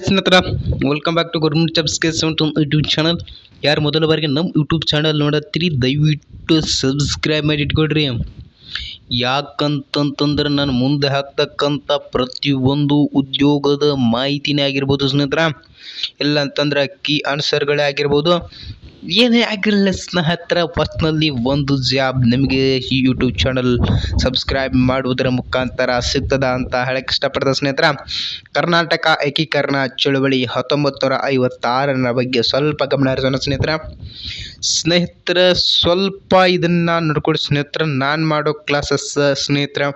ಸ್ನೇಹಿತರ. Welcome back to government jobs K seven two YouTube channel ಯಾರು ಮೊದಲ ಬಾರಿಗೆ ನಮ್ಮ ಯೂಟ್ಯೂಬ್ ಚಾನಲ್ ನೋಡತ್ತೀರಿ, ದಯವಿಟ್ಟು ಸಬ್ಸ್ಕ್ರೈಬ್ ಮಾಡಿ ಇಟ್ಕೊಳ್ರಿ. ಯಾಕಂತಂತಂದ್ರೆ ನಾನು ಮುಂದೆ ಹಾಕ್ತಕ್ಕಂಥ ಪ್ರತಿಯೊಂದು ಉದ್ಯೋಗದ ಮಾಹಿತಿನೇ ಆಗಿರ್ಬೋದು ಸ್ನೇಹಿತರ. ಇಲ್ಲ ಅಂತಂದ್ರೆ ಕೀ ಆನ್ಸರ್ಗಳೇ ಆಗಿರ್ಬೋದು. ಏನೇ ಆಗಿರಲಿಲ್ಲ ಸ್ನೇಹಿತರ ಫಸ್ಟ್ನಲ್ಲಿ ಒಂದು ಜಾಬ್ ನಿಮಗೆ ಈ ಯೂಟ್ಯೂಬ್ ಚಾನಲ್ ಸಬ್ಸ್ಕ್ರೈಬ್ ಮಾಡುವುದರ ಮುಖಾಂತರ ಸಿಗ್ತದ ಅಂತ ಹೇಳಕ್ಕೆ ಇಷ್ಟಪಡ್ತ ಸ್ನೇಹಿತರ. ಕರ್ನಾಟಕ ಏಕೀಕರಣ ಚಳುವಳಿ ಹತ್ತೊಂಬತ್ತು ನೂರ ಐವತ್ತಾರರ ಬಗ್ಗೆ ಸ್ವಲ್ಪ ಗಮನ ಹರಿಸೋಣ ಸ್ನೇಹಿತರ. ಸ್ನೇಹಿತರ, ಸ್ವಲ್ಪ ಇದನ್ನು ನೋಡ್ಕೊಳ್ಳಿ ಸ್ನೇಹಿತರ. ನಾನು ಮಾಡೋ ಕ್ಲಾಸಸ್ ಸ್ನೇಹಿತರ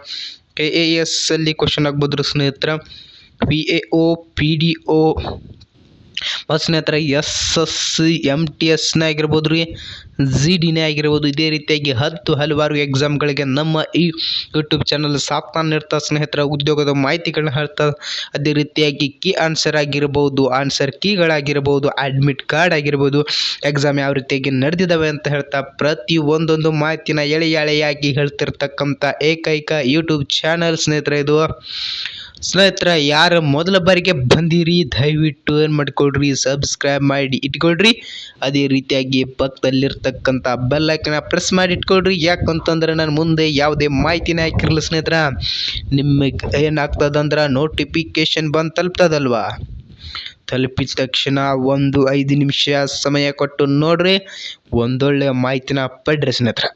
ಕೆ ಎ ಎಸ್ ಅಲ್ಲಿ ಕ್ವಶನ್ ಆಗ್ಬೋದು ಸ್ನೇಹಿತರ. P A O P D O ಮತ್ತು ಸ್ನೇಹಿತರೆ S S C M T ಎಸ್ನೇ ಆಗಿರ್ಬೋದು ರೀ ಜಿ ಡಿನೇ ಆಗಿರ್ಬೋದು, ಇದೇ ರೀತಿಯಾಗಿ ಹತ್ತು ಹಲವಾರು ಎಕ್ಸಾಮ್ಗಳಿಗೆ ನಮ್ಮ ಈ ಯೂಟ್ಯೂಬ್ ಚಾನಲ್ ಸಾಥ್ನ ನೀಡ್ತಾ ಸ್ನೇಹಿತರ, ಉದ್ಯೋಗದ ಮಾಹಿತಿಗಳನ್ನ ಹೇಳ್ತಾ, ಅದೇ ರೀತಿಯಾಗಿ ಕೀ ಆನ್ಸರ್ ಆಗಿರ್ಬೋದು ಆನ್ಸರ್ ಕೀಗಳಾಗಿರ್ಬೋದು ಅಡ್ಮಿಟ್ ಕಾರ್ಡ್ ಆಗಿರ್ಬೋದು ಎಕ್ಸಾಮ್ ಯಾವ ರೀತಿಯಾಗಿ ನಡೆದಿದ್ದಾವೆ ಅಂತ ಹೇಳ್ತಾ ಪ್ರತಿ ಒಂದೊಂದು ಮಾಹಿತಿನ ಎಳೆ ಎಳೆಯಾಗಿ ಹೇಳ್ತಿರ್ತಕ್ಕಂಥ ಏಕೈಕ ಯೂಟ್ಯೂಬ್ ಚಾನಲ್ ಸ್ನೇಹಿತರೆ ಇದು. ಸ್ನೇಹಿತರೆ, ಯಾರು ಮೊದಲ ಬಾರಿಗೆ ಬಂದಿರಿ, ದಯವಿಟ್ಟು ಏನು ಮಾಡ್ಕೊಳ್ರಿ ಸಬ್ಸ್ಕ್ರೈಬ್ ಮಾಡಿ ಇಟ್ಕೊಳ್ರಿ. ಅದೇ ರೀತಿಯಾಗಿ ಪಕ್ಕದಲ್ಲಿರ್ತಕ್ಕಂಥ ಬೆಲ್ ಐಕನ್ನ ಪ್ರೆಸ್ ಮಾಡಿ ಇಟ್ಕೊಳ್ರಿ. ಯಾಕಂತಂದ್ರೆ ನಾನು ಮುಂದೆ ಯಾವುದೇ ಮಾಹಿತಿನೇ ಹಾಕಿರಲ್ಲ ಸ್ನೇಹಿತರ. ನಿಮಗೆ ಏನಾಗ್ತದಂದ್ರೆ ನೋಟಿಫಿಕೇಶನ್ ಬಂದು ತಲುಪ್ತದಲ್ವಾ? ತಲುಪಿದ ತಕ್ಷಣ ಒಂದು ಐದು ನಿಮಿಷ ಸಮಯ ಕೊಟ್ಟು ನೋಡ್ರಿ. ಒಂದೊಳ್ಳೆ ಮಾಹಿತಿನ ಪಡ್ರಿ ಸ್ನೇಹಿತರ.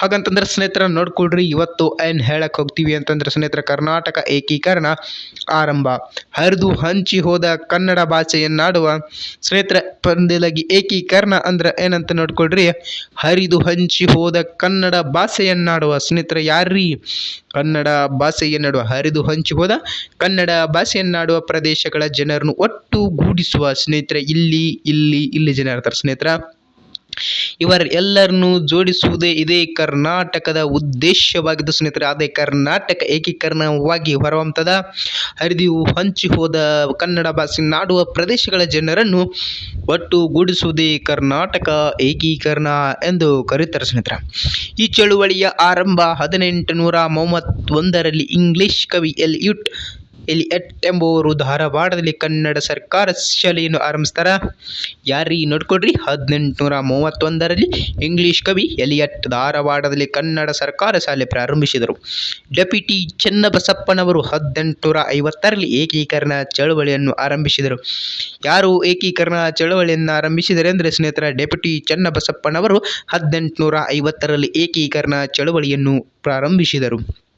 ಹಾಗಂತಂದ್ರೆ ಸ್ನೇಹಿತರ ನೋಡ್ಕೊಳ್ರಿ, ಇವತ್ತು ಏನು ಹೇಳಕ್ಕೆ ಹೋಗ್ತೀವಿ ಅಂತಂದ್ರೆ ಸ್ನೇಹಿತರ ಕರ್ನಾಟಕ ಏಕೀಕರಣ ಆರಂಭ. ಹರಿದು ಹಂಚಿ ಹೋದ ಕನ್ನಡ ಭಾಷೆಯನ್ನಾಡುವ ಸ್ನೇಹಿತರ ಪಂದಿಲಾಗಿ ಏಕೀಕರಣ ಅಂದ್ರೆ ಏನಂತ ನೋಡ್ಕೊಳ್ರಿ, ಹರಿದು ಹಂಚಿ ಹೋದ ಕನ್ನಡ ಭಾಷೆಯನ್ನಾಡುವ ಸ್ನೇಹಿತರ ಯಾರ್ರೀ? ಕನ್ನಡ ಭಾಷೆಯನ್ನಾಡುವ, ಹರಿದು ಹಂಚಿ ಹೋದ ಕನ್ನಡ ಭಾಷೆಯನ್ನಾಡುವ ಪ್ರದೇಶಗಳ ಜನರನ್ನು ಒಟ್ಟುಗೂಡಿಸುವ ಸ್ನೇಹಿತರೆ ಇಲ್ಲಿ ಇಲ್ಲಿ ಇಲ್ಲಿ ಜನ ಇರ್ತಾರೆ ಸ್ನೇಹಿತರ. ಇವರ ಎಲ್ಲರನ್ನು ಜೋಡಿಸುವುದೇ ಇದೇ ಕರ್ನಾಟಕದ ಉದ್ದೇಶವಾಗಿದ್ದು ಸ್ನೇಹಿತರೆ, ಅದೇ ಕರ್ನಾಟಕ ಏಕೀಕರಣವಾಗಿ ಹೊರವಂತದ ಹರಿದಿವು ಹಂಚಿ ಹೋದ ಕನ್ನಡ ಭಾಷೆ ನಾಡುವ ಪ್ರದೇಶಗಳ ಜನರನ್ನು ಒಟ್ಟುಗೂಡಿಸುವುದೇ ಕರ್ನಾಟಕ ಏಕೀಕರಣ ಎಂದು ಕರೆಯುತ್ತಾರೆ ಸ್ನೇಹಿತರೆ. ಈ ಚಳುವಳಿಯ ಆರಂಭ ಹದಿನೆಂಟು ನೂರ ಮೂವತ್ತೊಂದರಲ್ಲಿ ಇಂಗ್ಲಿಷ್ ಕವಿ ಎಲಿಯುಟ್ ಎಲಿಯಟ್ ಎಂಬುವರು ಧಾರವಾಡದಲ್ಲಿ ಕನ್ನಡ ಸರ್ಕಾರ ಶಾಲೆಯನ್ನು ಆರಂಭಿಸ್ತಾರ? ಯಾರಿಗೆ ನೋಡ್ಕೊಡ್ರಿ ಹದಿನೆಂಟುನೂರ ಮೂವತ್ತೊಂದರಲ್ಲಿ ಇಂಗ್ಲಿಷ್ ಕವಿ ಎಲಿಯಟ್ ಧಾರವಾಡದಲ್ಲಿ ಕನ್ನಡ ಸರ್ಕಾರ ಶಾಲೆ ಪ್ರಾರಂಭಿಸಿದರು. ಡೆಪ್ಯುಟಿ ಚೆನ್ನಬಸಪ್ಪನವರು ಹದಿನೆಂಟುನೂರ ಐವತ್ತರಲ್ಲಿ ಏಕೀಕರಣ ಚಳವಳಿಯನ್ನು ಆರಂಭಿಸಿದರು. ಯಾರು ಏಕೀಕರಣ ಚಳವಳಿಯನ್ನು ಆರಂಭಿಸಿದರೆ ಅಂದರೆ ಸ್ನೇಹಿತರ ಡೆಪ್ಯೂಟಿ ಚೆನ್ನಬಸಪ್ಪನವರು ಹದಿನೆಂಟುನೂರ ಐವತ್ತರಲ್ಲಿ ಏಕೀಕರಣ ಚಳವಳಿಯನ್ನು ಪ್ರಾರಂಭಿಸಿದರು.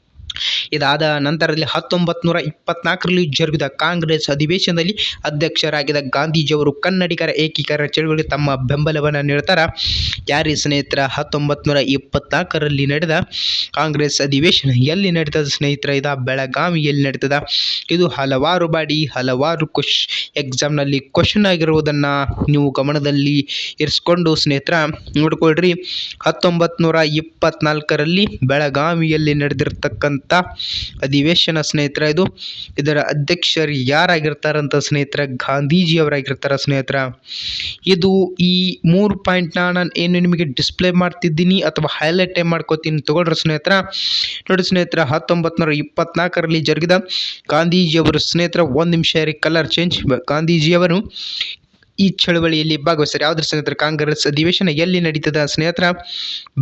ಇದಾದ ನಂತರದಲ್ಲಿ ಹತ್ತೊಂಬತ್ತು ನೂರ ಇಪ್ಪತ್ನಾಲ್ಕರಲ್ಲಿ ಜರುಗಿದ ಕಾಂಗ್ರೆಸ್ ಅಧಿವೇಶನದಲ್ಲಿ ಅಧ್ಯಕ್ಷರಾಗಿದ್ದ ಗಾಂಧೀಜಿಯವರು ಕನ್ನಡಿಗರ ಏಕೀಕರಣ ಚಳವಳಿಗೆ ತಮ್ಮ ಬೆಂಬಲವನ್ನು ನೀಡ್ತಾರೆ. ಯಾರಿ ಸ್ನೇಹಿತರ ಹತ್ತೊಂಬತ್ತು ನೂರ ಇಪ್ಪತ್ನಾಲ್ಕರಲ್ಲಿ ನಡೆದ ಕಾಂಗ್ರೆಸ್ ಅಧಿವೇಶನ ಎಲ್ಲಿ ನಡೀತದ ಸ್ನೇಹಿತರ? ಇದ ಬೆಳಗಾವಿಯಲ್ಲಿ ನಡೀತದ ಇದು ಹಲವಾರು ಬಾಡಿ ಹಲವಾರು ಕ್ವಶ್ ಎಕ್ಸಾಮ್ನಲ್ಲಿ ಕ್ವಶನ್ ಆಗಿರುವುದನ್ನು ನೀವು ಗಮನದಲ್ಲಿ ಇರಿಸ್ಕೊಂಡು ಸ್ನೇಹಿತರ, ನೋಡ್ಕೊಳ್ರಿ. ಹತ್ತೊಂಬತ್ತು ನೂರ ಇಪ್ಪತ್ನಾಲ್ಕರಲ್ಲಿ ಬೆಳಗಾವಿಯಲ್ಲಿ ನಡೆದಿರ್ತಕ್ಕಂಥ ಅಧಿವೇಶನ ಸ್ನೇಹಿತರ, ಇದು ಇದರ ಅಧ್ಯಕ್ಷರು ಯಾರಾಗಿರ್ತಾರಂತ ಸ್ನೇಹಿತರ, ಗಾಂಧೀಜಿಯವರಾಗಿರ್ತಾರೆ ಸ್ನೇಹಿತರ. ಇದು ಈ ಮೂರು ಪಾಯಿಂಟ್ನ ನಾನು ಏನು ನಿಮಗೆ ಡಿಸ್ಪ್ಲೇ ಮಾಡ್ತಿದ್ದೀನಿ ಅಥವಾ ಹೈಲೈಟ್ ಮಾಡ್ಕೋತೀನಿ ತಗೊಳ್ರಿ ಸ್ನೇಹಿತರ. ನೋಡಿ ಸ್ನೇಹಿತರ ಹತ್ತೊಂಬತ್ತು ನೂರ ಇಪ್ಪತ್ನಾಲ್ಕರಲ್ಲಿ ಜರುಗಿದ ಗಾಂಧೀಜಿಯವರು ಸ್ನೇಹಿತರ, ಒಂದು ನಿಮಿಷ ರೀ ಕಲರ್ ಚೇಂಜ್ ಗಾಂಧೀಜಿಯವರು ಈ ಚಳವಳಿಯಲ್ಲಿ ಭಾಗವಹಿಸ್ತಾರೆ ಯಾವ್ದ್ರ ಸ್ನೇಹಿತರ, ಕಾಂಗ್ರೆಸ್ ಅಧಿವೇಶನ ಎಲ್ಲಿ ನಡೀತದ ಸ್ನೇಹಿತರ?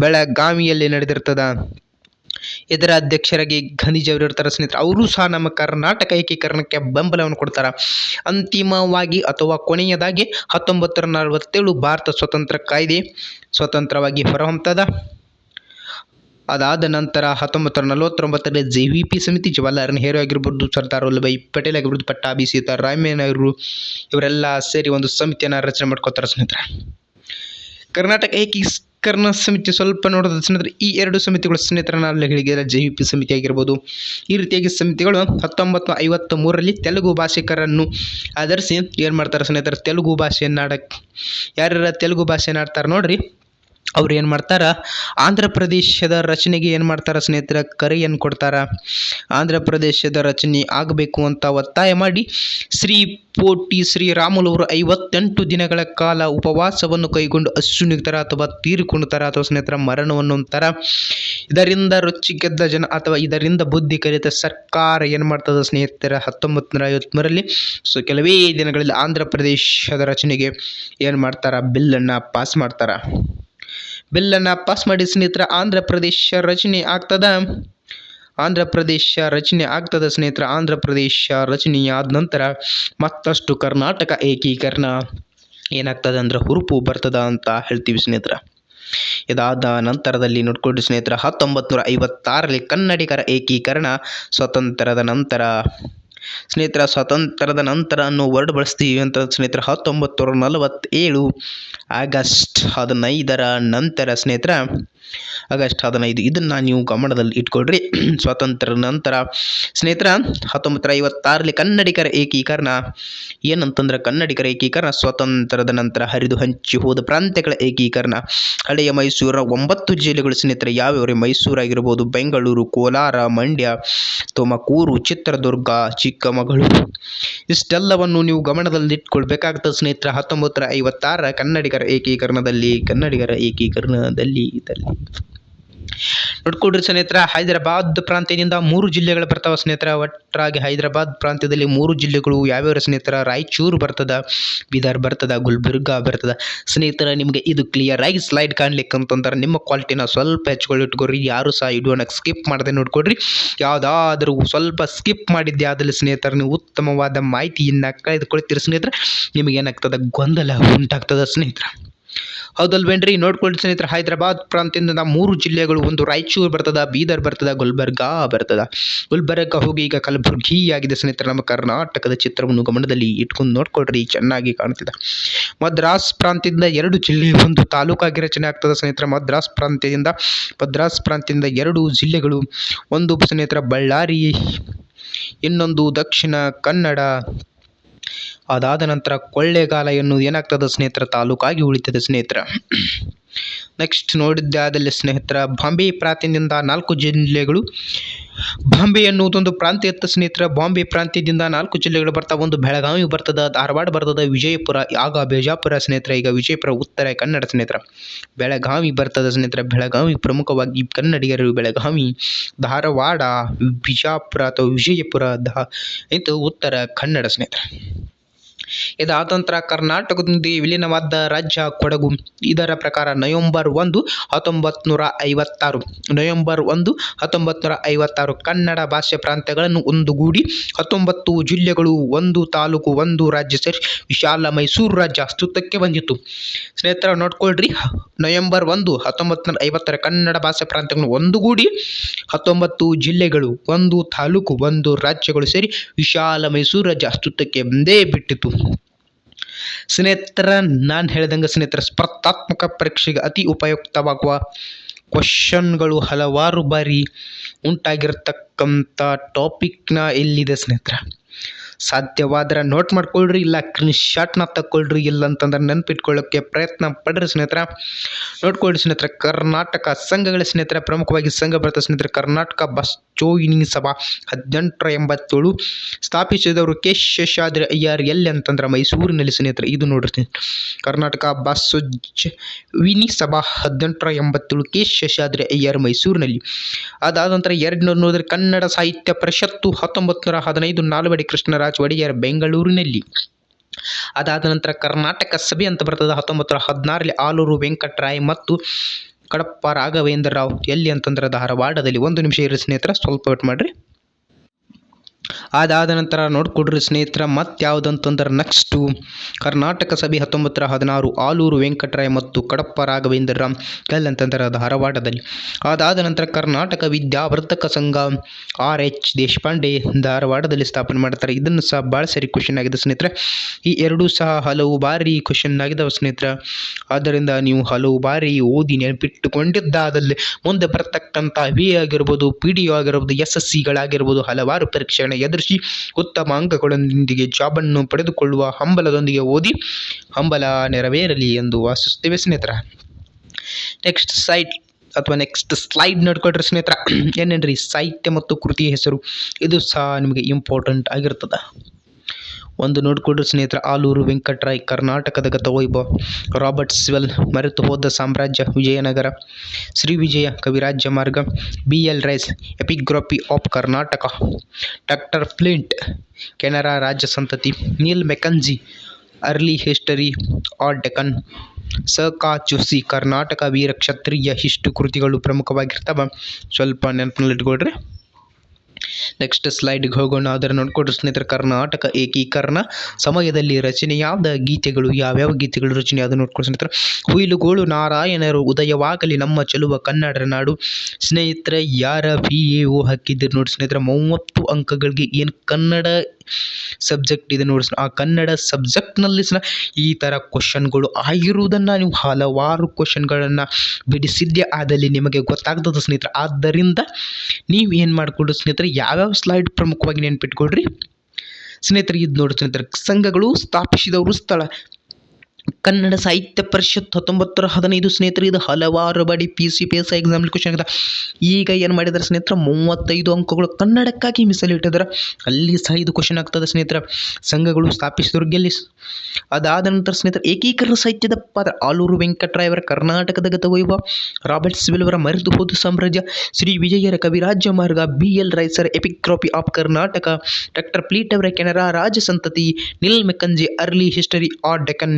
ಬೆಳಗಾವಿಯಲ್ಲಿ ನಡೆದಿರ್ತದ. ಇದರ ಅಧ್ಯಕ್ಷರಾಗಿ ಗಾಂಧೀಜಿಯವರು ಇರ್ತಾರೆ ಸ್ನೇಹಿತರೆ, ಅವರು ಸಹ ನಮ್ಮ ಕರ್ನಾಟಕ ಏಕೀಕರಣಕ್ಕೆ ಬೆಂಬಲವನ್ನು ಕೊಡ್ತಾರೆ. ಅಂತಿಮವಾಗಿ ಅಥವಾ ಕೊನೆಯದಾಗಿ ಹತ್ತೊಂಬತ್ತರ ನಲವತ್ತೇಳು ಭಾರತ ಸ್ವತಂತ್ರ ಕಾಯ್ದೆ ಸ್ವತಂತ್ರವಾಗಿ ಹೊರಹೊಮ್ಮತದ ಅದಾದ ನಂತರ ಹತ್ತೊಂಬತ್ತರ ನಲವತ್ತೊಂಬತ್ತರಲ್ಲಿ ಜೆ ವಿ ಪಿ ಸಮಿತಿ, ಜವಾಹರ್ಲಾಲ್ ನೆಹರು ಆಗಿರ್ಬೋದು, ಸರ್ದಾರ್ ವಲ್ಲಭಾಯಿ ಪಟೇಲ್ ಆಗಿರ್ಬೋದು, ಪಟ್ಟಾಭಿ ಸೀತಾರಾಮಯ್ಯನವರು ಇವರೆಲ್ಲ ಸೇರಿ ಒಂದು ಸಮಿತಿಯನ್ನು ರಚನೆ ಮಾಡ್ಕೋತಾರೆ ಸ್ನೇಹಿತರೆ. ಕರ್ನಾಟಕ ಏಕೀಕರಣ ಸಮಿತಿ ಸ್ವಲ್ಪ ನೋಡೋದ ಸ್ನೇಹಿತರೆ ಈ ಎರಡು ಸಮಿತಿಗಳು ಸ್ನೇಹಿತರ ಹೇಳಿದ ಜೆ ಯು ಪಿ ಸಮಿತಿ ಆಗಿರ್ಬೋದು. ಈ ರೀತಿಯಾಗಿ ಸಮಿತಿಗಳು ಹತ್ತೊಂಬತ್ತು ಐವತ್ತ ಮೂರರಲ್ಲಿ ತೆಲುಗು ಭಾಷಿಕರನ್ನು ಆಧರಿಸಿ ಏನು ಮಾಡ್ತಾರೆ ಸ್ನೇಹಿತರೆ? ತೆಲುಗು ಭಾಷೆಯನ್ನಾಡಕ್ಕೆ ಯಾರ್ಯಾರ ತೆಲುಗು ಭಾಷೆಯನ್ನಾಡ್ತಾರೆ ನೋಡ್ರಿ. ಅವ್ರು ಏನು ಮಾಡ್ತಾರೆ? ಆಂಧ್ರ ಪ್ರದೇಶದ ರಚನೆಗೆ ಏನು ಮಾಡ್ತಾರ ಸ್ನೇಹಿತರ? ಏನು ಕೊಡ್ತಾರೆ. ಆಂಧ್ರ ಪ್ರದೇಶದ ರಚನೆ ಆಗಬೇಕು ಅಂತ ಒತ್ತಾಯ ಮಾಡಿ ಶ್ರೀ ಪೋಟಿ ಶ್ರೀರಾಮುಲು ಅವರು ಐವತ್ತೆಂಟು ದಿನಗಳ ಕಾಲ ಉಪವಾಸವನ್ನು ಕೈಗೊಂಡು ಅಶ್ರುನಿಗ್ತರ ಅಥವಾ ತೀರಿಕೊಳ್ಳುತ್ತಾರೆ ಅಥವಾ ಸ್ನೇಹಿತರ ಮರಣವನ್ನು ಹೊಂದ್ತಾರ ಇದರಿಂದ ರುಚಿಗೆದ್ದ ಜನ ಅಥವಾ ಇದರಿಂದ ಬುದ್ಧಿ ಕಲಿತ ಸರ್ಕಾರ ಏನು ಮಾಡ್ತದೆ ಸ್ನೇಹಿತರ? ಹತ್ತೊಂಬತ್ತು ನೂರ ಸೊ ಕೆಲವೇ ದಿನಗಳಲ್ಲಿ ಆಂಧ್ರ ಪ್ರದೇಶದ ರಚನೆಗೆ ಏನು ಮಾಡ್ತಾರೆ? ಬಿಲ್ಲನ್ನು ಪಾಸ್ ಮಾಡ್ತಾರ. ಬಿಲ್ಲನ್ನು ಪಾಸ್ ಮಾಡಿ ಸ್ನೇಹಿತರ, ಆಂಧ್ರ ಪ್ರದೇಶ ರಚನೆ ಆಗ್ತದ? ಆಂಧ್ರ ಪ್ರದೇಶ ರಚನೆ ಆಗ್ತದ ಸ್ನೇಹಿತರ, ಆಂಧ್ರ ಪ್ರದೇಶ ರಚನೆಯಾದ ನಂತರ ಮತ್ತಷ್ಟು ಕರ್ನಾಟಕ ಏಕೀಕರಣ ಏನಾಗ್ತದೆ ಅಂದ್ರೆ ಹುರುಪು ಬರ್ತದ ಅಂತ ಹೇಳ್ತೀವಿ ಸ್ನೇಹಿತರ. ಇದಾದ ನಂತರದಲ್ಲಿ ನೋಡ್ಕೊಂಡು ಸ್ನೇಹಿತರ ಹತ್ತೊಂಬತ್ತು ನೂರ ಐವತ್ತಾರರಲ್ಲಿ ಕನ್ನಡಿಗರ ಏಕೀಕರಣ ಸ್ವತಂತ್ರದ ನಂತರ ಸ್ನೇಹಿತರ, ಸ್ವಾತಂತ್ರ್ಯದ ನಂತರ ಅನ್ನೋ ವರ್ಡ್ ಬಳಸ್ತೀವಿ ಅಂತ ಸ್ನೇಹಿತರ ಹತ್ತೊಂಬತ್ತು ನೂರ ನಲವತ್ತೇಳು ಆಗಸ್ಟ್ ಹದಿನೈದರ ನಂತರ ಸ್ನೇಹಿತರ ಆಗಸ್ಟ್ ಹದಿನೈದು ಇದನ್ನು ನೀವು ಗಮನದಲ್ಲಿ ಇಟ್ಕೊಳ್ರಿ. ಸ್ವಾತಂತ್ರ್ಯ ನಂತರ, ಸ್ನೇಹಿತರ ಹತ್ತೊಂಬತ್ತರ ಐವತ್ತಾರಲ್ಲಿ ಕನ್ನಡಿಗರ ಏಕೀಕರಣ. ಏನಂತಂದ್ರೆ ಕನ್ನಡಿಗರ ಏಕೀಕರಣ, ಸ್ವಾತಂತ್ರ್ಯದ ನಂತರ ಹರಿದು ಹಂಚಿ ಹೋದ ಪ್ರಾಂತ್ಯಗಳ ಏಕೀಕರಣ. ಹಳೆಯ ಮೈಸೂರ ಒಂಬತ್ತು ಜಿಲ್ಲೆಗಳು ಸ್ನೇಹಿತರೆ, ಯಾವ್ಯಾವ್ರಿ ಮೈಸೂರಾಗಿರ್ಬೋದು? ಬೆಂಗಳೂರು, ಕೋಲಾರ, ಮಂಡ್ಯ, ತುಮಕೂರು, ಚಿತ್ರದುರ್ಗ, ಚಿಕ್ಕಮಗಳೂರು. ಇಷ್ಟೆಲ್ಲವನ್ನು ನೀವು ಗಮನದಲ್ಲಿ ಇಟ್ಕೊಳ್ಬೇಕಾಗ್ತದೆ ಸ್ನೇಹಿತರ. ಹತ್ತೊಂಬತ್ತರ ಐವತ್ತಾರರ ಕನ್ನಡಿಗರ ಏಕೀಕರಣದಲ್ಲಿ ಕನ್ನಡಿಗರ ಏಕೀಕರಣದಲ್ಲಿ ಇದಲ್ಲಿ ನೋಡ್ಕೊಡ್ರಿ ಸ್ನೇಹಿತರ, ಹೈದರಾಬಾದ್ ಪ್ರಾಂತ್ಯದಿಂದ ಮೂರು ಜಿಲ್ಲೆಗಳು ಬರ್ತಾವ ಸ್ನೇಹಿತರ. ಒಟ್ಟಾಗಿ ಹೈದರಾಬಾದ್ ಪ್ರಾಂತ್ಯದಲ್ಲಿ ಮೂರು ಜಿಲ್ಲೆಗಳು ಯಾವ್ಯಾವ ಸ್ನೇಹಿತರ? ರಾಯಚೂರು ಬರ್ತದ, ಬೀದರ್ ಬರ್ತದ, ಗುಲ್ಬರ್ಗ ಬರ್ತದ. ಸ್ನೇಹಿತರ, ನಿಮಗೆ ಇದು ಕ್ಲಿಯರ್ ಆಗಿ ಸ್ಲೈಡ್ ಕಾಣ್ಲಿಕ್ಕೆ ಅಂತಂದ್ರೆ ನಿಮ್ಮ ಕ್ವಾಲಿಟಿನ ಸ್ವಲ್ಪ ಹೆಚ್ಚುಗಳು ಇಟ್ಕೊಡ್ರಿ ಯಾರು ಸಹ ವಿಡಿಯೋನ ಸ್ಕಿಪ್ ಮಾಡದೆ ನೋಡ್ಕೊಡ್ರಿ. ಯಾವುದಾದ್ರೂ ಸ್ವಲ್ಪ ಸ್ಕಿಪ್ ಮಾಡಿದ್ದೆ ಆದಲ್ಲಿ ಸ್ನೇಹಿತರ, ನೀವು ಉತ್ತಮವಾದ ಮಾಹಿತಿಯನ್ನು ಕಳೆದುಕೊಳ್ತೀರಿ ಸ್ನೇಹಿತರೆ. ನಿಮಗೆ ಏನಾಗ್ತದೆ ಗೊಂದಲ ಉಂಟಾಗ್ತದೆ ಸ್ನೇಹಿತರ. ಹೌದಲ್ವೇನ್ರಿ? ನೋಡ್ಕೊಳ್ಳಿ ಸ್ನೇಹಿತರೆ, ಹೈದರಾಬಾದ್ ಪ್ರಾಂತ್ಯದಿಂದ ಮೂರು ಜಿಲ್ಲೆಗಳು, ಒಂದು ರಾಯಚೂರು ಬರ್ತದ, ಬೀದರ್ ಬರ್ತದ, ಗುಲ್ಬರ್ಗಾ ಬರ್ತದ. ಗುಲ್ಬರ್ಗ ಹೋಗಿ ಈಗ ಕಲಬುರ್ಗಿ ಆಗಿದೆ ಸ್ನೇಹಿತರೆ, ನಮ್ಮ ಕರ್ನಾಟಕದ ಚಿತ್ರವನ್ನು ಗಮನದಲ್ಲಿ ಇಟ್ಕೊಂಡು ನೋಡ್ಕೊಳ್ರಿ, ಚೆನ್ನಾಗಿ ಕಾಣ್ತಿದೆ ಮದ್ರಾಸ್ ಪ್ರಾಂತ್ಯದಿಂದ ಎರಡು ಜಿಲ್ಲೆ, ಒಂದು ತಾಲೂಕಾಗಿ ರಚನೆ ಆಗ್ತದೆ ಸ್ನೇಹಿತರೆ, ಮದ್ರಾಸ್ ಪ್ರಾಂತ್ಯದಿಂದ ಮದ್ರಾಸ್ ಪ್ರಾಂತ್ಯದಿಂದ ಎರಡು ಜಿಲ್ಲೆಗಳು, ಒಂದು ಸ್ನೇಹಿತರ, ಬಳ್ಳಾರಿ, ಇನ್ನೊಂದು ದಕ್ಷಿಣ ಕನ್ನಡ ಅದಾದ ನಂತರ ಕೊಳ್ಳೆಗಾಲ ಎನ್ನುವುದು ಏನಾಗ್ತದೆ ಸ್ನೇಹಿತರ? ತಾಲೂಕಾಗಿ ಉಳಿತದೆ ಸ್ನೇಹಿತರ. ನೆಕ್ಸ್ಟ್ ನೋಡಿದ್ದಾದಲ್ಲಿ ಸ್ನೇಹಿತರ, ಬಾಂಬೆ ಪ್ರಾಂತ್ಯದಿಂದ ನಾಲ್ಕು ಜಿಲ್ಲೆಗಳು. ಬಾಂಬೆ ಎನ್ನುವುದೊಂದು ಪ್ರಾಂತ್ಯ ಇತ್ತು ಸ್ನೇಹಿತರ. ಬಾಂಬೆ ಪ್ರಾಂತ್ಯದಿಂದ ನಾಲ್ಕು ಜಿಲ್ಲೆಗಳು ಬರ್ತಾವೆ ಒಂದು ಬೆಳಗಾವಿ ಬರ್ತದ, ಧಾರವಾಡ ಬರ್ತದ, ವಿಜಯಪುರ, ಆಗ ಬಿಜಾಪುರ ಸ್ನೇಹಿತರ, ಈಗ ವಿಜಯಪುರ, ಉತ್ತರ ಕನ್ನಡ ಸ್ನೇಹಿತರ. ಬೆಳಗಾವಿ ಬರ್ತದ ಸ್ನೇಹಿತರ. ಬೆಳಗಾವಿ ಪ್ರಮುಖವಾಗಿ ಕನ್ನಡಿಗರು ಬೆಳಗಾವಿ, ಧಾರವಾಡ, ಬಿಜಾಪುರ ಅಥವಾ ವಿಜಯಪುರ ದ ಇದು ಉತ್ತರ ಕನ್ನಡ ಸ್ನೇಹಿತರ. ಇದಾದ ನಂತರ ಕರ್ನಾಟಕದೊಂದಿಗೆ ವಿಲೀನವಾದ ರಾಜ್ಯ ಕೊಡಗು. ಇದರ ಪ್ರಕಾರ ನವೆಂಬರ್ ಒಂದು ಹತ್ತೊಂಬತ್ತು ನೂರ ಐವತ್ತಾರು. ನವೆಂಬರ್ ಒಂದು ಹತ್ತೊಂಬತ್ತು ನೂರ ಐವತ್ತಾರು. ಕನ್ನಡ ಭಾಷೆ ಪ್ರಾಂತ್ಯಗಳನ್ನು ಒಂದುಗೂಡಿ ಹತ್ತೊಂಬತ್ತು ಜಿಲ್ಲೆಗಳು, ಒಂದು ತಾಲೂಕು, ಒಂದು ರಾಜ್ಯ ಸೇರಿ ವಿಶಾಲ ಮೈಸೂರು ರಾಜ್ಯ ಅಸ್ತಿತ್ವಕ್ಕೆ ಬಂದಿತ್ತು. ಸ್ನೇಹಿತರ, ನೋಡ್ಕೊಳ್ರಿ. ನವೆಂಬರ್ ಒಂದು ಹತ್ತೊಂಬತ್ತು ನೂರ ಐವತ್ತರ ಕನ್ನಡ ಭಾಷೆ ಪ್ರಾಂತ್ಯಗಳನ್ನು ಒಂದುಗೂಡಿ ಹತ್ತೊಂಬತ್ತು ಜಿಲ್ಲೆಗಳು, ಒಂದು ತಾಲೂಕು, ಒಂದು ರಾಜ್ಯಗಳು ಸೇರಿ ವಿಶಾಲ ಮೈಸೂರು ರಾಜ್ಯ ಅಸ್ತಿತ್ವಕ್ಕೆ ಬಂದೇ ಬಿಟ್ಟಿತು ಸ್ನೇಹಿತರ, ನಾನು ಹೇಳ್ದಂಗೆ ಸ್ನೇಹಿತರ, ಸ್ಪರ್ಧಾತ್ಮಕ ಪರೀಕ್ಷೆಗೆ ಅತಿ ಉಪಯುಕ್ತವಾಗುವ ಕ್ವಶನ್ಗಳು ಹಲವಾರು ಬಾರಿ ಉಂಟಾಗಿರ್ತಕ್ಕಂಥ ಟಾಪಿಕ್ನ ಎಲ್ಲಿದೆ ಸ್ನೇಹಿತರ. ಸಾಧ್ಯವಾದ್ರೆ ನೋಟ್ ಮಾಡ್ಕೊಳ್ರಿ, ಇಲ್ಲ ಶಾಟ್ನ ತಗೊಳ್ರಿ ಇಲ್ಲ ಅಂತಂದ್ರೆ ನೆನಪಿಟ್ಕೊಳ್ಳೋಕ್ಕೆ ಪ್ರಯತ್ನ ಪಡ್ರಿ ಸ್ನೇಹಿತರ. ನೋಡ್ಕೊಳ್ರಿ ಸ್ನೇಹಿತರ, ಕರ್ನಾಟಕ ಸಂಘಗಳ ಸ್ನೇಹಿತರ, ಪ್ರಮುಖವಾಗಿ ಸಂಘ ಬರ್ತದೆ ಸ್ನೇಹಿತರ, ಕರ್ನಾಟಕ ಬಸ್ ಜೋಯಿನಿಂಗ್ ಸಭಾ ಹದಿನೆಂಟರ ಎಂಬತ್ತೇಳು. ಸ್ಥಾಪಿಸಿದವರು ಕೆ ಶೇಷಾದ್ರಿ ಅಯ್ಯರ್, ಎಲ್ಲಿ ಅಂತಂದ್ರೆ ಮೈಸೂರಿನಲ್ಲಿ ಸ್ನೇಹಿತರೆ. ಇದು ನೋಡ್ರಿ. ಕರ್ನಾಟಕ ಬಸ್ ವಿನಿ ಸಭಾ ಹದಿನೆಂಟರ ಎಂಬತ್ತೇಳು ಕೆ ಶೇಷಾದ್ರಿ ಅಯ್ಯರ್ ಮೈಸೂರಿನಲ್ಲಿ. ಅದಾದ ನಂತರ ಎರಡನೂರ ನೋಡಿದ್ರೆ ಕನ್ನಡ ಸಾಹಿತ್ಯ ಪರಿಷತ್ತು ಹತ್ತೊಂಬತ್ತು ನೂರ ಹದಿನೈದು ನಾಲ್ವಡಿ ಕೃಷ್ಣರಾಜ ಒಡೆಯರ್ ಬೆಂಗಳೂರಿನಲ್ಲಿ. ಅದಾದ ನಂತರ ಕರ್ನಾಟಕ ಸಭೆ ಅಂತ ಬರ್ತದೆ. ಹತ್ತೊಂಬತ್ತು ನೂರ ಹದಿನಾರರಲ್ಲಿ ಆಲೂರು ವೆಂಕಟರಾಯ್ ಮತ್ತು ಕಡಪ ರಾಘವೇಂದ್ರ ರಾವ್. ಎಲ್ಲಿ ಅಂತಂದ್ರೆ ಧಾರವಾಡದಲ್ಲಿ. ಒಂದು ನಿಮಿಷ ಇರಿ ಸ್ನೇಹಿತರ, ಸ್ವಲ್ಪ ವೇಟ್ ಮಾಡಿರಿ. ಅದಾದ ನಂತರ ನೋಡ್ಕೊಡ್ರಿ ಸ್ನೇಹಿತರ ಮತ್ತೆ ಯಾವುದಂತಂದ್ರೆ ನೆಕ್ಸ್ಟು ಕರ್ನಾಟಕ ಸಭೆ ಹತ್ತೊಂಬತ್ತರ ಹದಿನಾರು ಆಲೂರು ವೆಂಕಟರಾಯ ಮತ್ತು ಕಡಪ್ಪ ರಾಘವೇಂದ್ರ ಅಂತಂದ್ರೆ ಧಾರವಾಡದಲ್ಲಿ. ಅದಾದ ನಂತರ ಕರ್ನಾಟಕ ವಿದ್ಯಾವರ್ಧಕ ಸಂಘ ಆರ್ ಎಚ್ ದೇಶಪಾಂಡೆ ಧಾರವಾಡದಲ್ಲಿ ಸ್ಥಾಪನೆ ಮಾಡ್ತಾರೆ. ಇದನ್ನು ಸಹ ಭಾಳ ಸರಿ ಕ್ವಶನ್ ಆಗಿದೆ ಸ್ನೇಹಿತರೆ. ಈ ಎರಡೂ ಸಹ ಹಲವು ಬಾರಿ ಕ್ವಶನ್ ಆಗಿದ್ದಾವೆ ಸ್ನೇಹಿತರೆ. ಆದ್ದರಿಂದ ನೀವು ಹಲವು ಬಾರಿ ಓದಿ ನೆನಪಿಟ್ಟುಕೊಂಡಿದ್ದಾದಲ್ಲಿ ಮುಂದೆ ಬರತಕ್ಕಂಥ ವಿ ಆಗಿರ್ಬೋದು ಪಿ ಡಿ ಆಗಿರ್ಬೋದು, ಎಸ್ ಎಸ್ ಸಿಗಳಾಗಿರ್ಬೋದು ಹಲವಾರು ಪರೀಕ್ಷೆಗಳನ್ನು ಎದುರಿಸಿ ಉತ್ತಮ ಅಂಕಗಳೊಂದಿಗೆ ಜಾಬನ್ನು ಪಡೆದುಕೊಳ್ಳುವ ಹಂಬಲದೊಂದಿಗೆ ಓದಿ ಹಂಬಲ ನೆರವೇರಲಿ ಎಂದು ವಾಸಿಸುತ್ತೇವೆ ಸ್ನೇಹಿತರ. ನೆಕ್ಸ್ಟ್ ಸೈಟ್ ಅಥವಾ ನೆಕ್ಸ್ಟ್ ಸ್ಲೈಡ್ ನೋಡ್ಕೊಳ್ರಿ ಸ್ನೇಹಿತರ. ಏನೇನ್ರಿ? ಸಾಹಿತ್ಯ ಮತ್ತು ಕೃತಿಯ ಹೆಸರು. ಇದು ಸಹ ನಿಮಗೆ ಇಂಪಾರ್ಟೆಂಟ್ ಆಗಿರ್ತದೆ. ಒಂದು ನೋಡಿಕೊಂಡ್ರೆ ಸ್ನೇಹಿತರೆ, ಆಲೂರು ವೆಂಕಟರಾಯ್, ಕರ್ನಾಟಕದ ಗತವೈಭವ ರಾಬರ್ಟ್ ಸ್ವೆಲ್ ಮರೆತು ಹೋದ ಸಾಮ್ರಾಜ್ಯ Vijayanagara. Shri Vijaya Kavirajamarga. B L Rice epigraphy of Karnataka. Doctor Flint, Canara ರಾಜ್ಯ ಸಂತತಿ. Neil Mackenzie early history, of Deccan. ಸ ಕಾ ಜೋಶಿ, ಕರ್ನಾಟಕ ವೀರ ಕ್ಷತ್ರಿಯ ಇಷ್ಟು ಕೃತಿಗಳು ಪ್ರಮುಖವಾಗಿರ್ತವೆ. ಸ್ವಲ್ಪ ನೆನಪಿನಲ್ಲಿಟ್ಕೊಳ್ರಿ. ನೆಕ್ಸ್ಟ್ ಸ್ಲೈಡ್ಗೆ ಹೋಗೋಣ. ಅದರ ನೋಡ್ಕೊಡ್ರಿ ಸ್ನೇಹಿತರೆ, ಕರ್ನಾಟಕ ಏಕೀಕರಣ. ಸಮಯದಲ್ಲಿ ರಚನೆಯಾದ ಗೀತೆಗಳು ಯಾವ್ಯಾವ ಗೀತೆಗಳು ರಚನೆಯಾದ ನೋಡ್ಕೊಳ್ಳಿ ಸ್ನೇಹಿತರೆ. ಹುಯಿಲುಗೋಳು ನಾರಾಯಣರು ಉದಯವಾಗಲಿ ನಮ್ಮ ಚೆಲುವ ಕನ್ನಡ ನಾಡು. ಸ್ನೇಹಿತರೆ, ಯಾರ ಪಿ ಎ ಓ ಹಾಕಿದ್ದೀರಿ ನೋಡಿ ಸ್ನೇಹಿತರೆ. ಮೂವತ್ತು ಅಂಕಗಳಿಗೆ ಏನು ಕನ್ನಡ ಸಬ್ಜೆಕ್ಟ್ ಇದೆ ನೋಡಿ ಆ ಕನ್ನಡ ಸಬ್ಜೆಕ್ಟ್ನಲ್ಲಿ ಸಹ ಈ ಥರ ಕ್ವಶನ್ಗಳು ಆಗಿರುವುದನ್ನು ನೀವು ಹಲವಾರು ಕ್ವಶನ್ಗಳನ್ನು ಬಿಡಿಸಿದ್ದೆ ಆದಲ್ಲಿ ನಿಮಗೆ ಗೊತ್ತಾಗ್ತದೆ ಸ್ನೇಹಿತರೆ. ಆದ್ದರಿಂದ ನೀವು ಏನು ಮಾಡಿಕೊಂಡು ಸ್ನೇಹಿತರೆ ಯಾವ್ಯಾವ ಸ್ಲೈಡ್ ಪ್ರಮುಖವಾಗಿ ನೆನ್ಪಿಟ್ಕೊಳ್ರಿ? ಸ್ನೇಹಿತರಿಗೆ ಇದು ನೋಡಿ ಸ್ನೇಹಿತರೆ ಸಂಘಗಳು ಸ್ಥಾಪಿಸಿದವರು ಸ್ಥಳ. ಕನ್ನಡ ಸಾಹಿತ್ಯ ಪರಿಷತ್ ಹತ್ತೊಂಬತ್ತರ ಹದಿನೈದು ಸ್ನೇಹಿತರೆ ಇದು ಹಲವಾರು ಬಾರಿ P C P S exam question ಆಗಿದೆ ಈಗ ಏನು ಮಾಡಿದ್ದಾರೆ ಸ್ನೇಹಿತರೆ? ಮೂವತ್ತೈದು ಅಂಕಗಳು ಕನ್ನಡಕ್ಕಾಗಿ ಮೀಸಲಿಟ್ಟಿದ್ದಾರೆ ಅಲ್ಲಿ ಸಹ ಇದು ಕ್ವಶನ್ ಆಗ್ತದೆ ಸ್ನೇಹಿತರೆ. ಸಂಘಗಳು ಸ್ಥಾಪಿಸಿದವರು ಗೆಲ್ಲಿ ಅದಾದ ನಂತರ ಸ್ನೇಹಿತರೆ, ಏಕೀಕರಣ ಸಾಹಿತ್ಯದ ಪಾತ್ರ. ಆಲೂರು ವೆಂಕಟರಾಯವರ ಕರ್ನಾಟಕದ ಗತವೈಭವ ರಾಬರ್ಟ್ ಸಿವಿಲ್ವರ ಮರೆತು ಹೋದ ಸಾಮ್ರಾಜ್ಯ. ಶ್ರೀ ವಿಜಯರ Kavirajamarga B L riser epigraphy of Karnataka. Doctor Fleet ಅವರ ಕೆನರಾ ರಾಜ ಸಂತತಿ. Neil Mackenzie, early history of Deccan.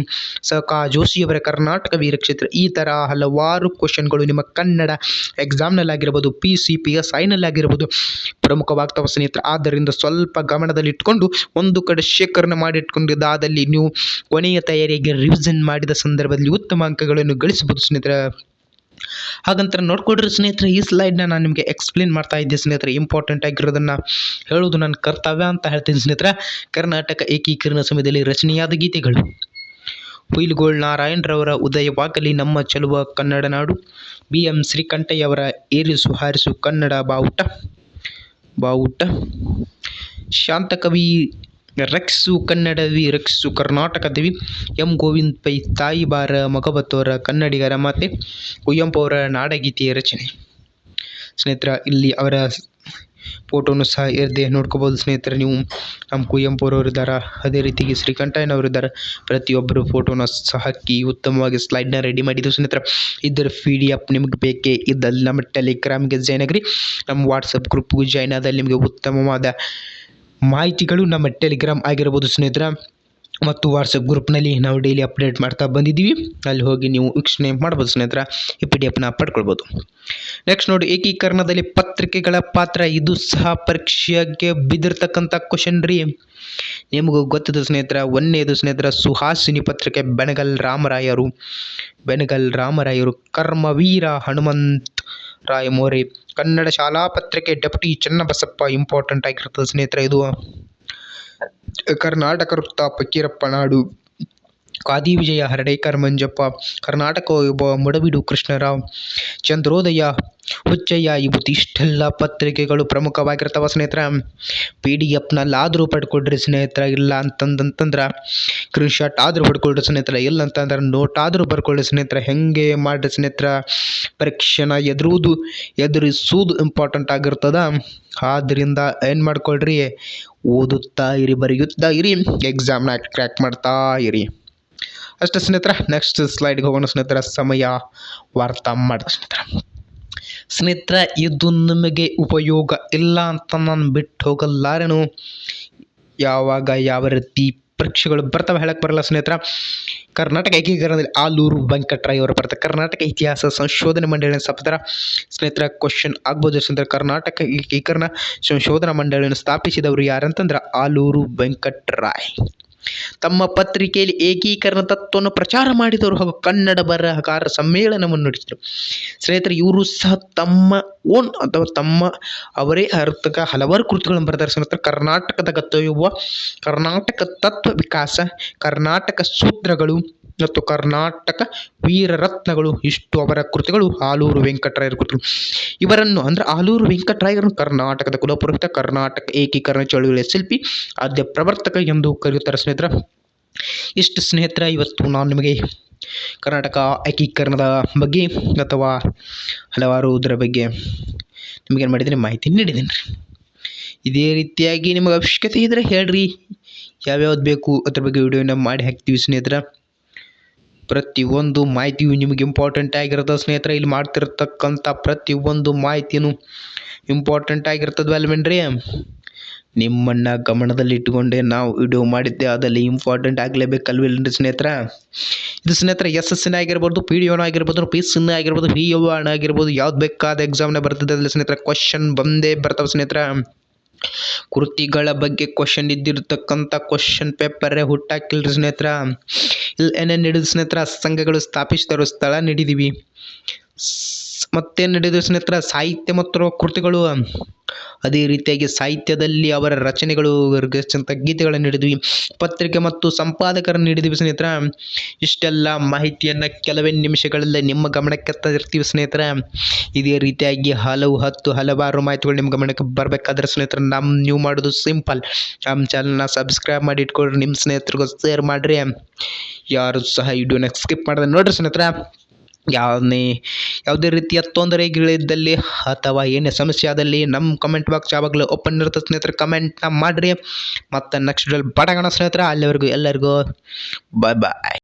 ಕಾ ಜೋಶಿಯವರ ಕರ್ನಾಟಕ ವೀರಕ್ಷೇತ್ರ. ಈ ಥರ ಹಲವಾರು ಕ್ವಶನ್ಗಳು ನಿಮ್ಮ ಕನ್ನಡ ಎಕ್ಸಾಮ್ನಲ್ಲಾಗಿರ್ಬೋದು ಪಿ ಸಿ ಪಿ ಎಸ್ ಐನಲ್ಲಾಗಿರ್ಬೋದು ಪ್ರಮುಖವಾಗ್ತವೆ ಸ್ನೇಹಿತರೆ. ಆದ್ದರಿಂದ ಸ್ವಲ್ಪ ಗಮನದಲ್ಲಿಟ್ಕೊಂಡು ಒಂದು ಕಡೆ ಶೇಖರಣೆ ಮಾಡಿಟ್ಕೊಂಡಿದ್ದಾದಲ್ಲಿ ನೀವು ಕೊನೆಯ ತಯಾರಿಗೆ ರಿವಿಷನ್ ಮಾಡಿದ ಸಂದರ್ಭದಲ್ಲಿ ಉತ್ತಮ ಅಂಕಗಳನ್ನು ಗಳಿಸಬಹುದು ಸ್ನೇಹಿತರೆ. ಹಾಗಂತ ನೋಡ್ಕೊಡ್ರಿ ಸ್ನೇಹಿತರೆ, ಈ ಸ್ಲೈಡ್ನ ನಾನು ನಿಮಗೆ ಎಕ್ಸ್ಪ್ಲೇನ್ ಮಾಡ್ತಾ ಇದ್ದೆ ಸ್ನೇಹಿತರೆ. ಇಂಪಾರ್ಟೆಂಟ್ ಆಗಿರೋದನ್ನು ಹೇಳೋದು ನನ್ನ ಕರ್ತವ್ಯ ಅಂತ ಹೇಳ್ತೀನಿ ಸ್ನೇಹಿತರೆ. ಕರ್ನಾಟಕ ಏಕೀಕರಣ ಸಮಯದಲ್ಲಿ ರಚನೆಯಾದ ಗೀತೆಗಳು. ಹುಯಿಲ್ಗೋಳ್ ನಾರಾಯಣರವರ ಉದಯವಾಗಲಿ ನಮ್ಮ ಚೆಲುವ ಕನ್ನಡ ನಾಡು. ಬಿ. ಎಂ. ಶ್ರೀಕಂಠಯ್ಯವರ ಏರಿಸು ಹಾರಿಸು ಕನ್ನಡ ಬಾವುಟ ಬಾವುಟ. ಶಾಂತಕವಿ ರಕ್ಷಿಸು ಕನ್ನಡವಿ, ರಕ್ಷಿಸು ಕರ್ನಾಟಕ ದೇವಿ. ಎಂ. ಗೋವಿಂದ್ ಪೈ ತಾಯಿ ಬಾರ ಮಗಬತ್ತವರ ಕನ್ನಡಿಗರ ಮಾತೆ. ಕುವೆಂಪು ಅವರ ನಾಡಗೀತೆಯ ರಚನೆ. ಸ್ನೇಹಿತರ, ಇಲ್ಲಿ ಅವರ ಫೋಟೋನು ಸಹ ಇರದೆ ನೋಡ್ಕೋಬೋದು ಸ್ನೇಹಿತರೆ, ನೀವು ನಮ್ಮ ಕುವೆಂಪು ಅವರು ಇದ್ದಾರೆ ಅದೇ ರೀತಿಗೆ ಶ್ರೀಕಂಠಯ್ಯನವರು ಇದ್ದಾರೆ ಪ್ರತಿಯೊಬ್ಬರು ಫೋಟೋನ ಸಹ ಹಾಕಿ ಉತ್ತಮವಾಗಿ ಸ್ಲೈಡ್ನ ರೆಡಿ ಮಾಡಿದ್ದು ಸ್ನೇಹಿತರೆ. ಇದರ ಪಿ ಡಿ ಎಫ್ ನಿಮಗೆ ಬೇಕೇ ಇದ್ದಲ್ಲಿ ನಮ್ಮ ಟೆಲಿಗ್ರಾಮ್ಗೆ ಜಾಯ್ನ್ ಆಗಿರಿ. ನಮ್ಮ ವಾಟ್ಸಪ್ ಗ್ರೂಪ್ಗೂ ಜಾಯ್ನ್ ಆದಲ್ಲಿ ನಿಮಗೆ ಉತ್ತಮವಾದ ಮಾಹಿತಿಗಳು ನಮ್ಮ ಟೆಲಿಗ್ರಾಮ್ ಆಗಿರ್ಬೋದು ಸ್ನೇಹಿತರ. ಮತ್ತು ವಾಟ್ಸಪ್ ಗ್ರೂಪ್ನಲ್ಲಿ ನಾವು ಡೈಲಿ ಅಪ್ಡೇಟ್ ಮಾಡ್ತಾ ಬಂದಿದ್ದೀವಿ. ಅಲ್ಲಿ ಹೋಗಿ ನೀವು ವೀಕ್ಷಣೆ ಮಾಡ್ಬೋದು ಸ್ನೇಹಿತರ, ಈ ಪಿ ಡಿ ಎಫ್ನ ಪಡ್ಕೊಳ್ಬೋದು. ನೆಕ್ಸ್ಟ್ ನೋಡಿ, ಏಕೀಕರಣದಲ್ಲಿ ಪತ್ರಿಕೆಗಳ ಪಾತ್ರ. ಇದು ಸಹ ಪರೀಕ್ಷೆಗೆ ಬಿದ್ದಿರ್ತಕ್ಕಂಥ ಕ್ವಶನ್ ರೀ. ನಿಮಗೂ ಗೊತ್ತಿದೆ ಸ್ನೇಹಿತರ, ಒಂದನೇದು ಸ್ನೇಹಿತರ, ಸುಹಾಸಿನಿ ಪತ್ರಿಕೆ, ಬೆನಗಲ್ ರಾಮರಾಯರು. ಬೆನಗಲ್ ರಾಮರಾಯರು, ಕರ್ಮವೀರ ಹನುಮಂತ್ ರಾಯ ಮೋರೆ. ಕನ್ನಡ ಶಾಲಾ ಪತ್ರಿಕೆ, ಡೆಪ್ಟಿ ಚನ್ನಬಸಪ್ಪ ಇಂಪಾರ್ಟೆಂಟ್ ಆಗಿರ್ತದೆ ಸ್ನೇಹಿತರೆ ಇದು. ಕರ್ನಾಟಕ ವೃತ್ತ ಫಕೀರಪ್ಪ ನಾಡು ಕಾದಿ ವಿಜಯ ಹರಡೇಕರ್ ಮಂಜಪ್ಪ, ಕರ್ನಾಟಕ ವೈಭವ ಮಡವಿಡು ಕೃಷ್ಣರಾವ್, ಚಂದ್ರೋದಯ ಹುಚ್ಚಯ್ಯ ಇವು ಇಷ್ಟೆಲ್ಲ ಪತ್ರಿಕೆಗಳು ಪ್ರಮುಖವಾಗಿರ್ತಾವ ಸ್ನೇಹಿತರೆ. ಪಿ ಡಿ ಎಫ್ನಲ್ಲಾದರೂ ಪಡ್ಕೊಡ್ರಿ ಸ್ನೇಹಿತರೆ, ಇಲ್ಲ ಅಂತಂದಂತಂದ್ರೆ ಸ್ಕ್ರೀನ್ಶಾಟ್ ಆದರೂ ಹೊಡ್ಕೊಳ್ರಿ ಸ್ನೇಹಿತರೆ, ಇಲ್ಲ ಅಂತಂದ್ರೆ ನೋಟ್ ಆದರೂ ಬರ್ಕೊಳ್ಳಿ ಸ್ನೇಹಿತರೆ, ಹೆಂಗೆ ಮಾಡಿರಿ ಸ್ನೇಹಿತರೆ. ಪರೀಕ್ಷೆನ ಎದುರುವುದು ಎದುರಿಸುವುದು ಇಂಪಾರ್ಟೆಂಟ್ ಆಗಿರ್ತದ. ಆದ್ದರಿಂದ ಏನು ಮಾಡ್ಕೊಳ್ರಿ, ಓದುತ್ತಾ ಇರಿ, ಬರೆಯುತ್ತಾ ಇರಿ ಎಕ್ಸಾಮ್ನ ಕ್ರ್ಯಾಕ್ ಮಾಡ್ತಾ ಇರಿ. ಅಷ್ಟೇ ಸ್ನೇಹಿತರೆ ನೆಕ್ಸ್ಟ್ ಸ್ಲೈಡ್ಗೆ ಹೋಗೋಣ ಸ್ನೇಹಿತರೆ. ಸಮಯ ವಾರ್ತಾ ಮಾಡಿದ ಸ್ನೇಹಿತರೆ. ಸ್ನೇಹಿತರೆ, ಇದು ನಿಮಗೆ ಉಪಯೋಗ ಇಲ್ಲ ಅಂತ ನಾನು ಬಿಟ್ಟು ಹೋಗಲ್ಲಾರೇನು ಯಾವಾಗ ಯಾವ ರೀತಿ ಪರೀಕ್ಷೆಗಳು ಬರ್ತವೆ ಹೇಳಕ್ಕೆ ಬರಲ್ಲ ಸ್ನೇಹಿತರ. ಕರ್ನಾಟಕ ಏಕೀಕರಣದಲ್ಲಿ ಆಲೂರು ವೆಂಕಟರಾಯ್ ಅವರು ಬರ್ತಾರೆ. ಕರ್ನಾಟಕ ಇತಿಹಾಸ ಸಂಶೋಧನೆ ಮಂಡಳಿಯ ಸ್ಥಾಪಿಸ್ತಾರೆ ಸ್ನೇಹಿತರ ಕ್ವಶನ್ ಆಗ್ಬೋದು ಸ್ನೇಹಿತರೆ. ಕರ್ನಾಟಕ ಏಕೀಕರಣ ಸಂಶೋಧನಾ ಮಂಡಳಿಯನ್ನು ಸ್ಥಾಪಿಸಿದವರು ಯಾರಂತಂದ್ರೆ, ಆಲೂರು ವೆಂಕಟರಾಯ್. ತಮ್ಮ ಪತ್ರಿಕೆಯಲ್ಲಿ ಏಕೀಕರಣ ತತ್ವವನ್ನು ಪ್ರಚಾರ ಮಾಡಿದವರು ಹಾಗೂ ಕನ್ನಡ ಬರಹಗಾರ ಸಮ್ಮೇಳನವನ್ನು ನಡೆಸಿದರು. ಸ್ನೇಹಿತರೆ, ಇವರು ಸಹ ತಮ್ಮ ಓನ್ ಅಥವಾ ತಮ್ಮ ಅವರೇ ಅರ್ಥಕ ಹಲವಾರು ಕೃತಿಗಳನ್ನು ಬರೆದಾರೆ. ಸ್ನೇಹಿತರೆ, ಕರ್ನಾಟಕದ ಗತಯುವ ಕರ್ನಾಟಕ ತತ್ವ ವಿಕಾಸ, ಕರ್ನಾಟಕ ಸೂತ್ರಗಳು ಮತ್ತು ಕರ್ನಾಟಕ ವೀರರತ್ನಗಳು. ಇಷ್ಟು ಅವರ ಕೃತಿಗಳು ಆಲೂರು ವೆಂಕಟರಾಯರ ಕೃತಿಗಳು. ಇವರನ್ನು ಅಂದರೆ ಆಲೂರು ವೆಂಕಟರಾಯರನ್ನು ಕರ್ನಾಟಕದ ಕುಲಪುರೋಹಿತ, ಕರ್ನಾಟಕ ಏಕೀಕರಣ ಚಳುವಳಿಯ ಶಿಲ್ಪಿ, ಆದ್ಯ ಪ್ರವರ್ತಕ ಎಂದು ಕರೆಯುತ್ತಾರೆ ಸ್ನೇಹಿತರ. ಇಷ್ಟು ಸ್ನೇಹಿತರ, ಇವತ್ತು ನಾನು ನಿಮಗೆ ಕರ್ನಾಟಕ ಏಕೀಕರಣದ ಬಗ್ಗೆ ಅಥವಾ ಹಲವಾರು ಇದರ ಬಗ್ಗೆ ನಿಮಗೇನು ಮಾಡಿದ್ದೀನಿ ಮಾಹಿತಿ ನೀಡಿದ್ದೀನಿ ರೀ. ಇದೇ ರೀತಿಯಾಗಿ ನಿಮಗೆ ಅವಶ್ಯಕತೆ ಇದ್ದರೆ ಹೇಳ್ರಿ. ಯಾವ್ಯಾವ್ದು ಬೇಕು ಅದ್ರ ಬಗ್ಗೆ ವಿಡಿಯೋನ ಮಾಡಿ ಹಾಕ್ತೀವಿ ಸ್ನೇಹಿತರೆ. ಪ್ರತಿಯೊಂದು ಮಾಹಿತಿಯು ನಿಮಗೆ ಇಂಪಾರ್ಟೆಂಟ್ ಆಗಿರ್ತದೆ ಸ್ನೇಹಿತರೆ. ಇಲ್ಲಿ ಮಾಡ್ತಿರ್ತಕ್ಕಂಥ ಪ್ರತಿಯೊಂದು ಮಾಹಿತಿನೂ ಇಂಪಾರ್ಟೆಂಟ್ ಆಗಿರ್ತದೆ ಅಲ್ವೇನ್ರಿ? ನಿಮ್ಮನ್ನು ಗಮನದಲ್ಲಿಟ್ಟುಕೊಂಡೇ ನಾವು ವಿಡಿಯೋ ಮಾಡಿದ್ದೆ ಅದಲ್ಲಿ ಇಂಪಾರ್ಟೆಂಟ್ ಆಗಲೇಬೇಕಲ್ವೇನ್ರಿ ಸ್ನೇಹಿತರ? ಇದು ಸ್ನೇಹಿತರೆ ಎಸ್ ಎಸ್ ಸಿನ ಆಗಿರ್ಬೋದು ಪಿ ಡಿ ಒನ ಆಗಿರ್ಬೋದು ಪಿ ಸಿನ ಆಗಿರ್ಬೋದು ಪಿ ಯು ಆಗಿರ್ಬೋದು, ಯಾವ್ದು ಬೇಕಾದ ಎಕ್ಸಾಮ್ನ ಬರ್ತದೆ ಅದ್ರಲ್ಲಿ ಸ್ನೇಹಿತರೆ. ಕ್ವಶನ್ ಬಂದೇ ಬರ್ತಾವೆ ಸ್ನೇಹಿತರೆ. ಕೃತಿಗಳ ಬಗ್ಗೆ ಕ್ವಶನ್ ಇದ್ದಿರ್ತಕ್ಕಂಥ ಕ್ವಶನ್ ಪೇಪರೇ ಹುಟ್ಟಾಕಿಲ್ರಿ ಸ್ನೇಹಿತರ. ಇಲ್ಲಿ ಏನೇನು ನಡೆದು ಸ್ನೇಹಿತರ? ಸಂಘಗಳು ಸ್ಥಾಪಿಸಿದರು ಸ್ಥಳ ನೀಡಿದ್ದೀವಿ ಮತ್ತೇನು ನಡೆದು ಸ್ನೇಹಿತರ? ಸಾಹಿತ್ಯ ಮತ್ತು ಕೃತಿಗಳು. ಅದೇ ರೀತಿಯಾಗಿ ಸಾಹಿತ್ಯದಲ್ಲಿ ಅವರ ರಚನೆಗಳು ಗೀತೆಗಳನ್ನು ನೀಡಿದ್ವಿ. ಪತ್ರಿಕೆ ಮತ್ತು ಸಂಪಾದಕರನ್ನು ನೀಡಿದ್ವಿ ಸ್ನೇಹಿತರ. ಇಷ್ಟೆಲ್ಲ ಮಾಹಿತಿಯನ್ನು ಕೆಲವೇ ನಿಮಿಷಗಳಲ್ಲಿ ನಿಮ್ಮ ಗಮನಕ್ಕೆ ತರ್ತೀವಿ ಸ್ನೇಹಿತರ. ಇದೇ ರೀತಿಯಾಗಿ ಹಲವು ಹತ್ತು ಹಲವಾರು ಮಾಹಿತಿಗಳು ನಿಮ್ಮ ಗಮನಕ್ಕೆ ಬರಬೇಕಾದ್ರೆ ಸ್ನೇಹಿತರೆ ನಮ್ಮ ನೀವು ಮಾಡೋದು ಸಿಂಪಲ್. ನಮ್ಮ ಚಾನಲ್ನ ಸಬ್ಸ್ಕ್ರೈಬ್ ಮಾಡಿ ಇಟ್ಕೊಳ್ರಿ ನಿಮ್ಮ ಸ್ನೇಹಿತರಿಗೂ ಶೇರ್ ಮಾಡಿರಿ. ಯಾರು ಸಹ ವಿಡಿಯೋನ ಸ್ಕಿಪ್ ಮಾಡಿದ್ರೆ ನೋಡ್ರಿ ಸ್ನೇಹಿತರ. ಯಾವುದೇ ಯಾವುದೇ ರೀತಿಯ ತೊಂದರೆಗಳಿದ್ದಲ್ಲಿ ಅಥವಾ ಏನೇ ಸಮಸ್ಯೆ ಆದಲ್ಲಿ ನಮ್ಮ ಕಮೆಂಟ್ ಬಾಕ್ಸ್ ಯಾವಾಗಲೂ ಓಪನ್ ಇರುತ್ತೆ ಸ್ನೇಹಿತರೆ ಕಮೆಂಟ್ನ ಮಾಡಿರಿ. ಮತ್ತು ನೆಕ್ಸ್ಟ್ ಬಡಗಣ ಸ್ನೇಹಿತರೆ, ಅಲ್ಲಿವರೆಗೂ ಎಲ್ಲರಿಗೂ ಬಾಯ್ ಬಾಯ್